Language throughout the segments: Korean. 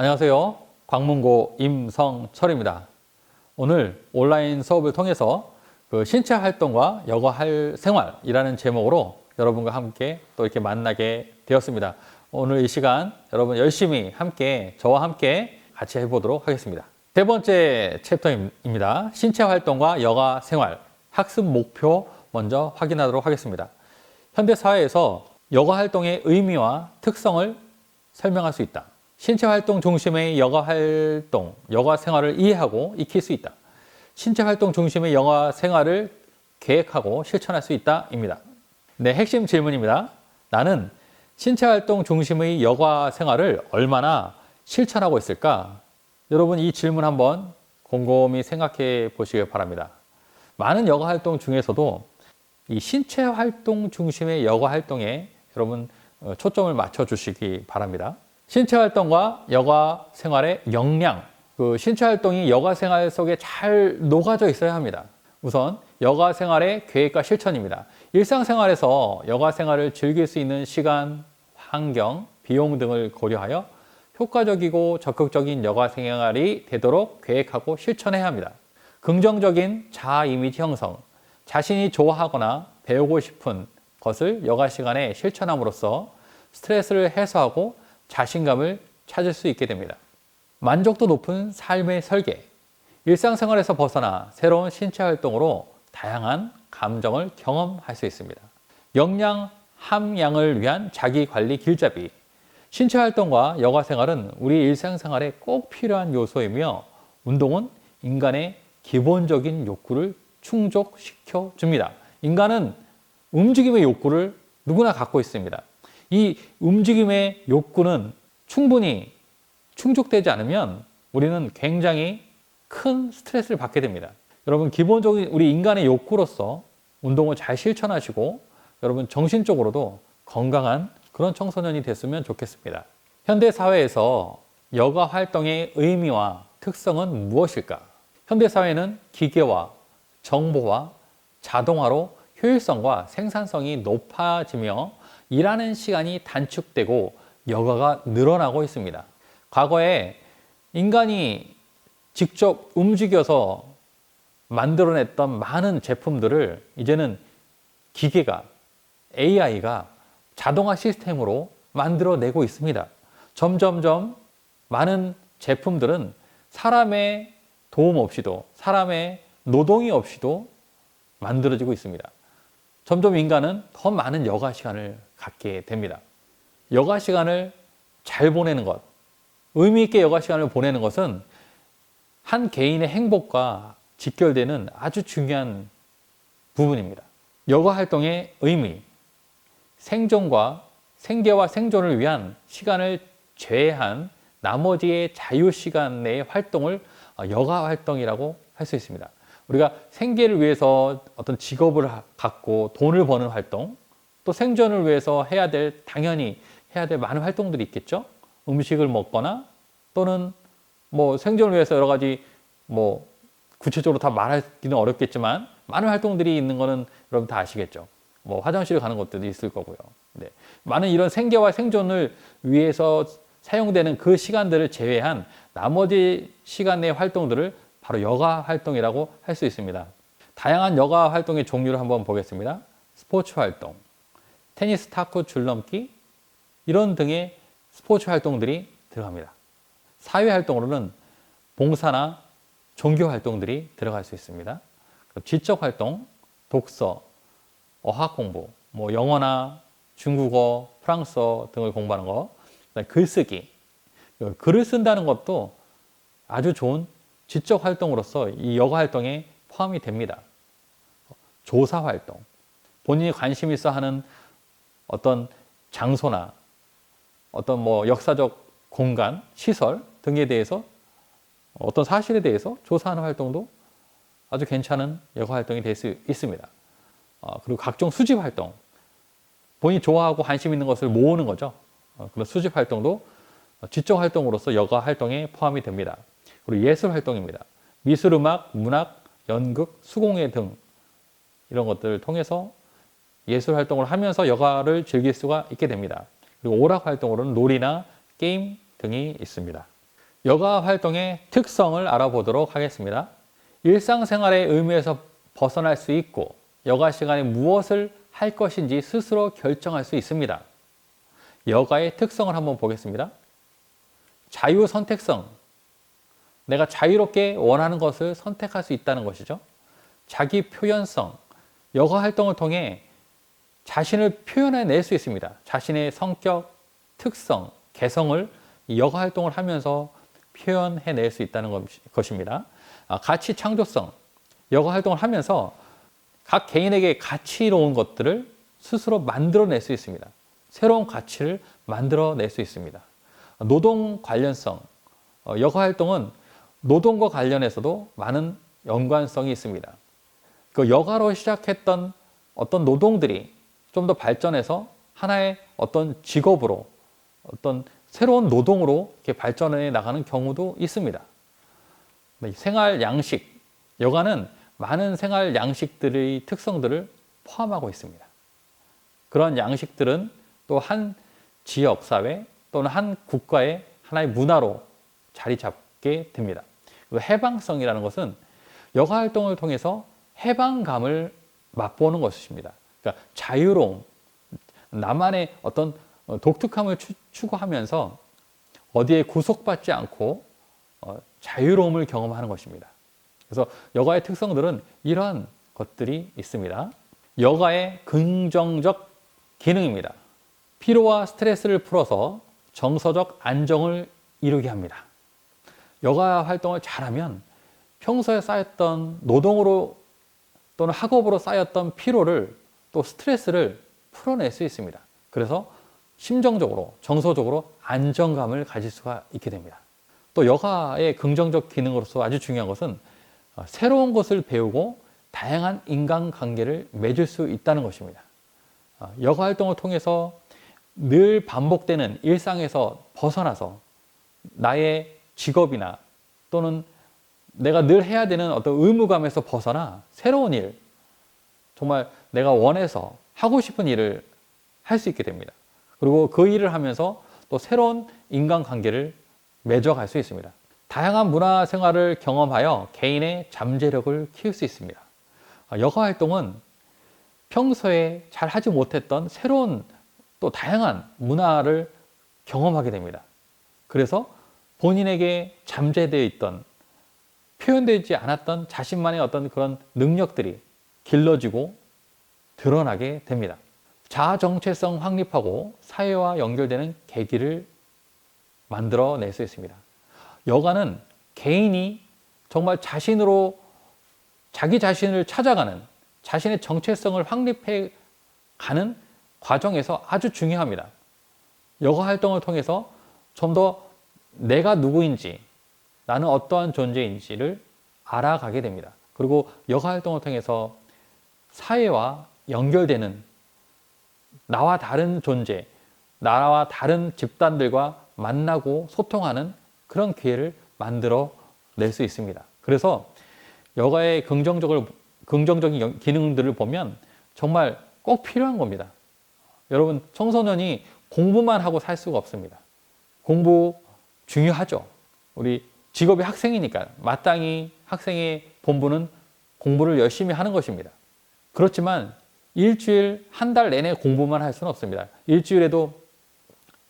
안녕하세요. 광문고 임성철입니다. 오늘 온라인 수업을 통해서 그 신체 활동과 여가 할 생활이라는 제목으로 여러분과 함께 또 이렇게 만나게 되었습니다. 오늘 이 시간 여러분 열심히 함께 저와 함께 같이 해보도록 하겠습니다. 세 번째 챕터입니다. 신체 활동과 여가 생활 학습 목표 먼저 확인하도록 하겠습니다. 현대 사회에서 여가 활동의 의미와 특성을 설명할 수 있다. 신체 활동 중심의 여가 활동, 여가 생활을 이해하고 익힐 수 있다. 신체 활동 중심의 여가 생활을 계획하고 실천할 수 있다입니다. 네, 핵심 질문입니다. 나는 신체 활동 중심의 여가 생활을 얼마나 실천하고 있을까? 여러분 이 질문 한번 곰곰이 생각해 보시길 바랍니다. 많은 여가 활동 중에서도 이 신체 활동 중심의 여가 활동에 여러분 어, 초점을 맞춰 주시기 바랍니다. 신체 활동과 여가 생활의 역량, 그 신체 활동이 여가 생활 속에 잘 녹아져 있어야 합니다. 우선 여가 생활의 계획과 실천입니다. 일상생활에서 여가 생활을 즐길 수 있는 시간, 환경, 비용 등을 고려하여 효과적이고 적극적인 여가 생활이 되도록 계획하고 실천해야 합니다. 긍정적인 자아 이미지 형성, 자신이 좋아하거나 배우고 싶은 것을 여가 시간에 실천함으로써 스트레스를 해소하고 자신감을 찾을 수 있게 됩니다. 만족도 높은 삶의 설계, 일상생활에서 벗어나 새로운 신체 활동으로 다양한 감정을 경험할 수 있습니다. 역량 함양을 위한 자기 관리 길잡이, 신체 활동과 여가 생활은 우리 일상생활에 꼭 필요한 요소이며 운동은 인간의 기본적인 욕구를 충족시켜 줍니다. 인간은 움직임의 욕구를 누구나 갖고 있습니다. 이 움직임의 욕구는 충분히 충족되지 않으면 우리는 굉장히 큰 스트레스를 받게 됩니다. 여러분, 기본적인 우리 인간의 욕구로서 운동을 잘 실천하시고 여러분 정신적으로도 건강한 그런 청소년이 됐으면 좋겠습니다. 현대 사회에서 여가 활동의 의미와 특성은 무엇일까? 현대 사회는 기계와 정보와 자동화로 효율성과 생산성이 높아지며 일하는 시간이 단축되고 여가가 늘어나고 있습니다. 과거에 인간이 직접 움직여서 만들어냈던 많은 제품들을 이제는 기계가 AI가 자동화 시스템으로 만들어내고 있습니다. 점점점 많은 제품들은 사람의 도움 없이도 사람의 노동이 없이도 만들어지고 있습니다. 점점 인간은 더 많은 여가 시간을 갖게 됩니다. 여가 시간을 잘 보내는 것, 의미 있게 여가 시간을 보내는 것은 한 개인의 행복과 직결되는 아주 중요한 부분입니다. 여가 활동의 의미, 생존과 생계와 생존을 위한 시간을 제외한 나머지의 자유 시간 내의 활동을 여가 활동이라고 할 수 있습니다. 우리가 생계를 위해서 어떤 직업을 갖고 돈을 버는 활동, 또 생존을 위해서 해야 될 당연히 해야 될 많은 활동들이 있겠죠. 음식을 먹거나 또는 뭐 생존을 위해서 여러 가지 뭐 구체적으로 다 말하기는 어렵겠지만 많은 활동들이 있는 거는 여러분 다 아시겠죠. 뭐 화장실 가는 것들도 있을 거고요. 네. 많은 이런 생계와 생존을 위해서 사용되는 그 시간들을 제외한 나머지 시간 내 활동들을 바로 여가 활동이라고 할 수 있습니다. 다양한 여가 활동의 종류를 한번 보겠습니다. 스포츠 활동, 테니스, 탁구, 줄넘기 이런 등의 스포츠 활동들이 들어갑니다. 사회 활동으로는 봉사나 종교 활동들이 들어갈 수 있습니다. 지적 활동, 독서, 어학 공부, 뭐 영어나 중국어, 프랑스어 등을 공부하는 거, 글쓰기, 글을 쓴다는 것도 아주 좋은 지적 활동으로서 이 여가 활동에 포함이 됩니다. 조사 활동, 본인이 관심 있어 하는 어떤 장소나 어떤 뭐 역사적 공간, 시설 등에 대해서 어떤 사실에 대해서 조사하는 활동도 아주 괜찮은 여가 활동이 될 수 있습니다. 어, 그리고 각종 수집 활동, 본인이 좋아하고 관심 있는 것을 모으는 거죠. 어, 그런 수집 활동도 지적 활동으로서 여가 활동에 포함이 됩니다. 그리고 예술 활동입니다. 미술, 음악, 문학, 연극, 수공예 등 이런 것들을 통해서 예술 활동을 하면서 여가를 즐길 수가 있게 됩니다. 그리고 오락 활동으로는 놀이나 게임 등이 있습니다. 여가 활동의 특성을 알아보도록 하겠습니다. 일상생활의 의무에서 벗어날 수 있고 여가 시간에 무엇을 할 것인지 스스로 결정할 수 있습니다. 여가의 특성을 한번 보겠습니다. 자유 선택성. 내가 자유롭게 원하는 것을 선택할 수 있다는 것이죠. 자기 표현성. 여가 활동을 통해 자신을 표현해 낼 수 있습니다. 자신의 성격, 특성, 개성을 이 여가 활동을 하면서 표현해 낼 수 있다는 것입니다. 아, 가치 창조성. 여가 활동을 하면서 각 개인에게 가치로운 것들을 스스로 만들어낼 수 있습니다. 새로운 가치를 만들어낼 수 있습니다. 노동 관련성. 어, 여가 활동은 노동과 관련해서도 많은 연관성이 있습니다. 그 여가로 시작했던 어떤 노동들이 좀 더 발전해서 하나의 어떤 직업으로 어떤 새로운 노동으로 이렇게 발전해 나가는 경우도 있습니다. 네, 생활 양식, 여가는 많은 생활 양식들의 특성들을 포함하고 있습니다. 그런 양식들은 또 한 지역 사회 또는 한 국가의 하나의 문화로 자리 잡게 됩니다. 해방성이라는 것은 여가 활동을 통해서 해방감을 맛보는 것입니다. 그러니까 자유로움, 나만의 어떤 독특함을 추구하면서 어디에 구속받지 않고 어, 자유로움을 경험하는 것입니다. 그래서 여가의 특성들은 이러한 것들이 있습니다. 여가의 긍정적 기능입니다. 피로와 스트레스를 풀어서 정서적 안정을 이루게 합니다. 여가 활동을 잘하면 평소에 쌓였던 노동으로 또는 학업으로 쌓였던 피로를 또 스트레스를 풀어낼 수 있습니다. 그래서 심정적으로, 정서적으로 안정감을 가질 수가 있게 됩니다. 또 여가의 긍정적 기능으로서 아주 중요한 것은 어, 새로운 것을 배우고 다양한 인간관계를 맺을 수 있다는 것입니다. 어, 여가 활동을 통해서 늘 반복되는 일상에서 벗어나서 나의 직업이나 또는 내가 늘 해야 되는 어떤 의무감에서 벗어나 새로운 일, 정말 내가 원해서 하고 싶은 일을 할 수 있게 됩니다. 그리고 그 일을 하면서 또 새로운 인간관계를 맺어갈 수 있습니다. 다양한 문화 생활을 경험하여 개인의 잠재력을 키울 수 있습니다. 아, 여가 활동은 평소에 잘 하지 못했던 새로운 또 다양한 문화를 경험하게 됩니다. 그래서 본인에게 잠재되어 있던 표현되지 않았던 자신만의 어떤 그런 능력들이 길러지고 드러나게 됩니다. 자아 정체성 확립하고 사회와 연결되는 계기를 만들어낼 수 있습니다. 여가는 개인이 정말 자신으로 자기 자신을 찾아가는 자신의 정체성을 확립해 가는 과정에서 아주 중요합니다. 여가 활동을 통해서 좀 더 내가 누구인지 나는 어떠한 존재인지를 알아가게 됩니다. 그리고 여가 활동을 통해서 사회와 연결되는 나와 다른 존재, 나와 다른 집단들과 만나고 소통하는 그런 기회를 만들어 낼 수 있습니다. 그래서 여가의 긍정적을, 긍정적인 기능들을 보면 정말 꼭 필요한 겁니다. 여러분, 청소년이 공부만 하고 살 수가 없습니다. 공부 중요하죠. 우리 직업이 학생이니까 마땅히 학생의 본분은 공부를 열심히 하는 것입니다. 그렇지만 일주일, 한 달 내내 공부만 할 수는 없습니다. 일주일에도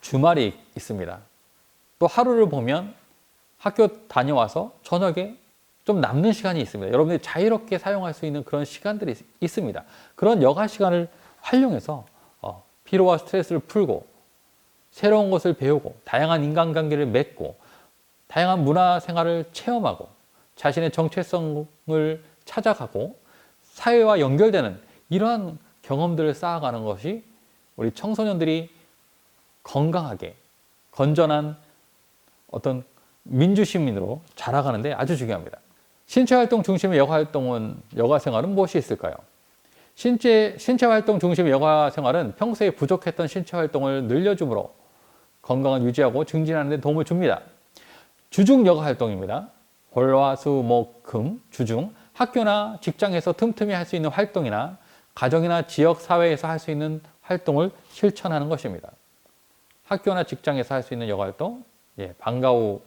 주말이 있습니다. 또 하루를 보면 학교 다녀와서 저녁에 좀 남는 시간이 있습니다. 여러분들이 자유롭게 사용할 수 있는 그런 시간들이 있습니다. 그런 여가 시간을 활용해서 어, 피로와 스트레스를 풀고 새로운 것을 배우고 다양한 인간관계를 맺고 다양한 문화 생활을 체험하고 자신의 정체성을 찾아가고 사회와 연결되는 이러한 경험들을 쌓아가는 것이 우리 청소년들이 건강하게 건전한 어떤 민주 시민으로 자라가는데 아주 중요합니다. 신체 활동 중심의 여가 활동은 여가 생활은 무엇이 있을까요? 신체 신체 활동 중심의 여가 생활은 평소에 부족했던 신체 활동을 늘려주므로 건강을 유지하고 증진하는 데 도움을 줍니다. 주중 여가 활동입니다. 월화수목금 주중 학교나 직장에서 틈틈이 할 수 있는 활동이나 가정이나 지역 사회에서 할 수 있는 활동을 실천하는 것입니다. 학교나 직장에서 할 수 있는 여가 활동, 예, 방과 후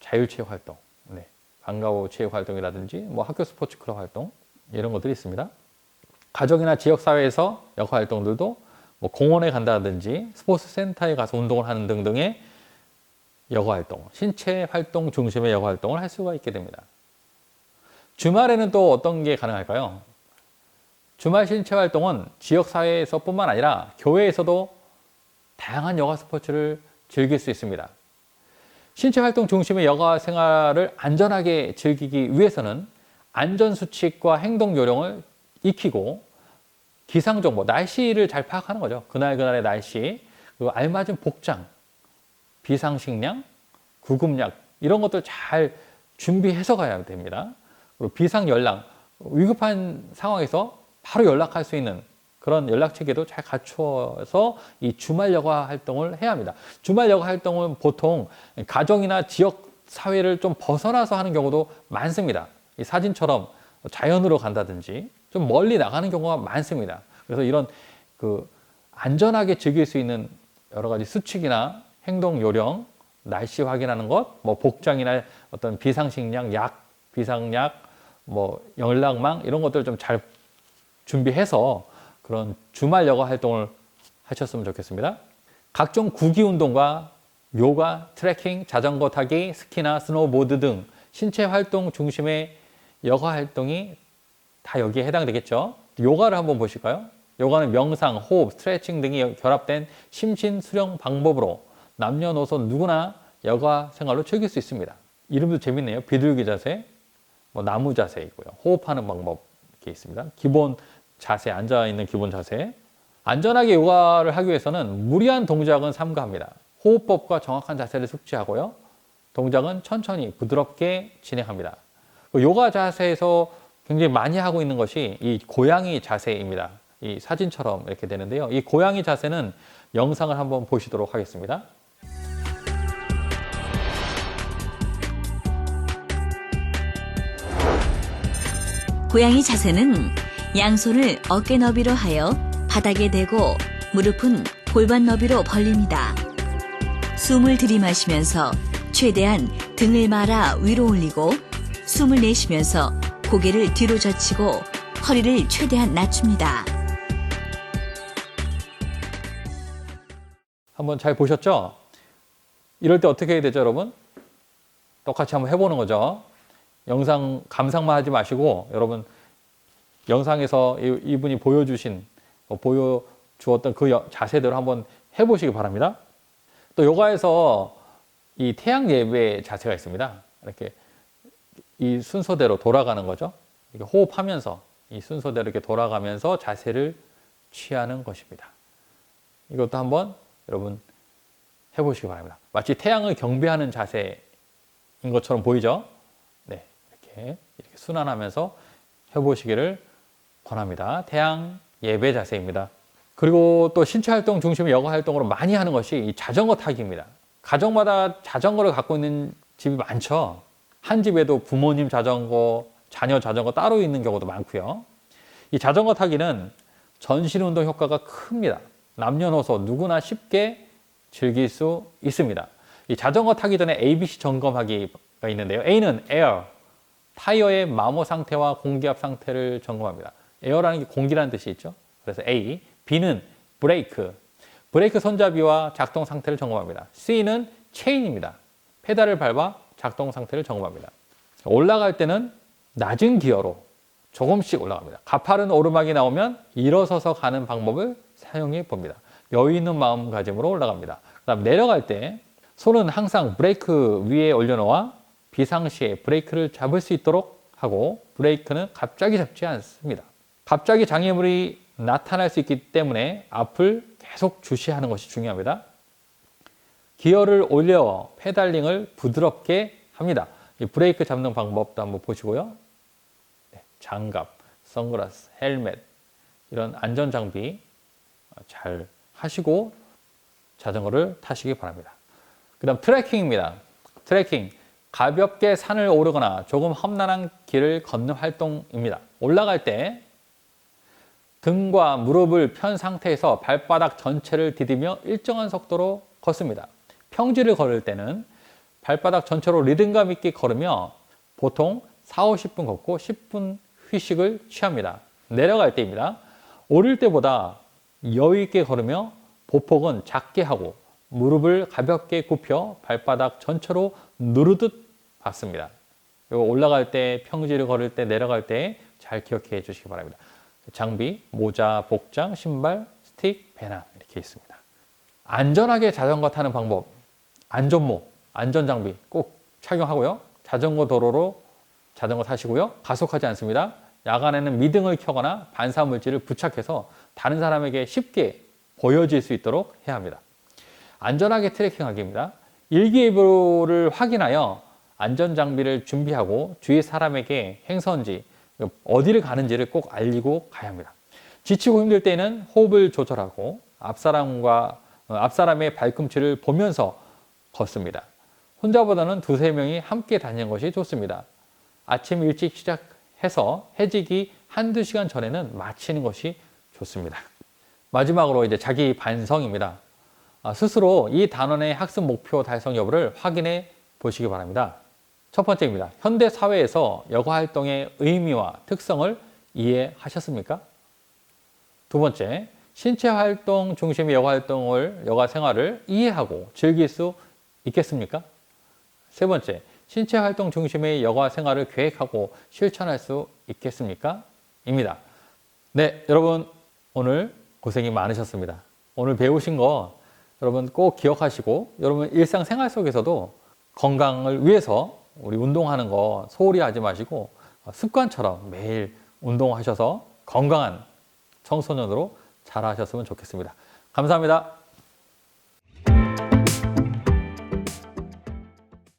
자율체육 활동, 네. 방과 후 체육 활동이라든지 뭐 학교 스포츠 클럽 활동 이런 것들이 있습니다. 가족이나 지역 사회에서 여가 활동들도 뭐 공원에 간다든지 스포츠 센터에 가서 운동을 하는 등등의 여가 활동, 신체 활동 중심의 여가 활동을 할 수가 있게 됩니다. 주말에는 또 어떤 게 가능할까요? 주말 신체 활동은 지역 사회에서 뿐만 아니라 교회에서도 다양한 여가 스포츠를 즐길 수 있습니다. 신체 활동 중심의 여가 생활을 안전하게 즐기기 위해서는 안전 수칙과 행동 요령을 익히고 기상 정보, 날씨를 잘 파악하는 거죠. 그날 그날의 날씨, 그리고 알맞은 복장, 비상식량, 구급약 이런 것들 잘 준비해서 가야 됩니다. 비상 연락, 위급한 상황에서 바로 연락할 수 있는 그런 연락 체계도 잘 갖추어서 이 주말 여가 활동을 해야 합니다. 주말 여가 활동은 보통 가정이나 지역 사회를 좀 벗어나서 하는 경우도 많습니다. 이 사진처럼 자연으로 간다든지 좀 멀리 나가는 경우가 많습니다. 그래서 이런 그 안전하게 즐길 수 있는 여러 가지 수칙이나 행동 요령, 날씨 확인하는 것, 뭐 복장이나 어떤 비상식량, 약, 비상약, 뭐 연락망 이런 것들 좀 잘 준비해서 그런 주말 여가 활동을 하셨으면 좋겠습니다. 각종 구기 운동과 요가, 트레킹, 자전거 타기, 스키나 스노보드 등 신체 활동 중심의 여가 활동이 다 여기에 해당되겠죠. 요가를 한번 보실까요? 요가는 명상, 호흡, 스트레칭 등이 결합된 심신 수령 방법으로 남녀노소 누구나 여가 생활로 즐길 수 있습니다. 이름도 재밌네요. 비둘기 자세, 뭐 나무 자세 있고요. 호흡하는 방법 이렇게 있습니다. 기본 자세, 앉아 있는 기본 자세. 안전하게 요가를 하기 위해서는 무리한 동작은 삼가합니다. 호흡법과 정확한 자세를 숙지하고요. 동작은 천천히 부드럽게 진행합니다. 그 요가 자세에서 굉장히 많이 하고 있는 것이 이 고양이 자세입니다. 이 사진처럼 이렇게 되는데요. 이 고양이 자세는 영상을 한번 보시도록 하겠습니다. 고양이 자세는 양손을 어깨 너비로 하여 바닥에 대고 무릎은 골반 너비로 벌립니다. 숨을 들이마시면서 최대한 등을 말아 위로 올리고 숨을 내쉬면서 고개를 뒤로 젖히고 허리를 최대한 낮춥니다. 한번 잘 보셨죠? 이럴 때 어떻게 해야 되죠, 여러분? 똑같이 한번 해보는 거죠. 영상 감상만 하지 마시고 여러분 영상에서 이- 이분이 보여주신 어, 보여주었던 그 여- 자세대로 한번 해보시기 바랍니다. 또 요가에서 이 태양 예배 자세가 있습니다. 이렇게 이 순서대로 돌아가는 거죠. 이렇게 호흡하면서 이 순서대로 이렇게 돌아가면서 자세를 취하는 것입니다. 이것도 한번 여러분 해보시기 바랍니다. 마치 태양을 경배하는 자세인 것처럼 보이죠? 네, 이렇게 이렇게 순환하면서 해보시기를 권합니다. 태양 예배 자세입니다. 그리고 또 신체 활동 중심의 여가 활동으로 많이 하는 것이 이 자전거 타기입니다. 가정마다 자전거를 갖고 있는 집이 많죠. 한 집에도 부모님 자전거, 자녀 자전거 따로 있는 경우도 많고요. 이 자전거 타기는 전신 운동 효과가 큽니다. 남녀노소 누구나 쉽게 즐길 수 있습니다. 이 자전거 타기 전에 ABC 점검하기가 있는데요. A는 에어, 타이어의 마모 상태와 공기압 상태를 점검합니다. 에어라는 게 공기라는 뜻이 있죠. 그래서 A. B는 브레이크, 브레이크 손잡이와 작동 상태를 점검합니다. C는 체인입니다. 페달을 밟아 작동 상태를 점검합니다. 올라갈 때는 낮은 기어로 조금씩 올라갑니다. 가파른 오르막이 나오면 일어서서 가는 방법을 사용해 봅니다. 여유 있는 마음가짐으로 올라갑니다. 그다음 내려갈 때 손은 항상 브레이크 위에 올려놓아 비상시에 브레이크를 잡을 수 있도록 하고 브레이크는 갑자기 잡지 않습니다. 갑자기 장애물이 나타날 수 있기 때문에 앞을 계속 주시하는 것이 중요합니다. 기어를 올려 페달링을 부드럽게 합니다. 이 브레이크 잡는 방법도 한번 보시고요. 네, 장갑, 선글라스, 헬멧 이런 안전 장비 잘 하시고 자전거를 타시기 바랍니다. 그다음 트레킹입니다. 트레킹 가볍게 산을 오르거나 조금 험난한 길을 걷는 활동입니다. 올라갈 때 등과 무릎을 편 상태에서 발바닥 전체를 디디며 일정한 속도로 걷습니다. 평지를 걸을 때는 발바닥 전체로 리듬감 있게 걸으며 보통 4, 50분 걷고 10분 휴식을 취합니다. 내려갈 때입니다. 오를 때보다 여유 있게 걸으며 보폭은 작게 하고 무릎을 가볍게 굽혀 발바닥 전체로 누르듯 받습니다. 그리고 올라갈 때, 평지를 걸을 때, 내려갈 때 잘 기억해 주시기 바랍니다. 장비, 모자, 복장, 신발, 스틱, 배낭 이렇게 있습니다. 안전하게 자전거 타는 방법, 안전모, 안전장비 꼭 착용하고요. 자전거 도로로 자전거 타시고요. 가속하지 않습니다. 야간에는 미등을 켜거나 반사물질을 부착해서 다른 사람에게 쉽게 보여질 수 있도록 해야 합니다. 안전하게 트레킹하기입니다. 일기예보를 확인하여 안전 장비를 준비하고 주위 사람에게 행선지, 어디를 가는지를 꼭 알리고 가야 합니다. 지치고 힘들 때는 호흡을 조절하고 앞사람과 어, 앞사람의 발꿈치를 보면서 걷습니다. 혼자보다는 두세 명이 함께 다니는 것이 좋습니다. 아침 일찍 시작해서 해지기 한두 시간 전에는 마치는 것이 좋습니다. 마지막으로 이제 자기 반성입니다. 아, 스스로 이 단원의 학습 목표 달성 여부를 확인해 보시기 바랍니다. 첫 번째입니다. 현대 사회에서 여가 활동의 의미와 특성을 이해하셨습니까? 두 번째, 신체 활동 중심의 여가 활동을, 여가 생활을 이해하고 즐길 수 있겠습니까? 세 번째, 신체 활동 중심의 여가 생활을 계획하고 실천할 수 있겠습니까? 입니다. 네, 여러분, 오늘 고생이 많으셨습니다. 오늘 배우신 거 여러분 꼭 기억하시고, 여러분 일상생활 속에서도 건강을 위해서 우리 운동하는 거 소홀히 하지 마시고 습관처럼 매일 운동하셔서 건강한 청소년으로 자라셨으면 좋겠습니다. 감사합니다.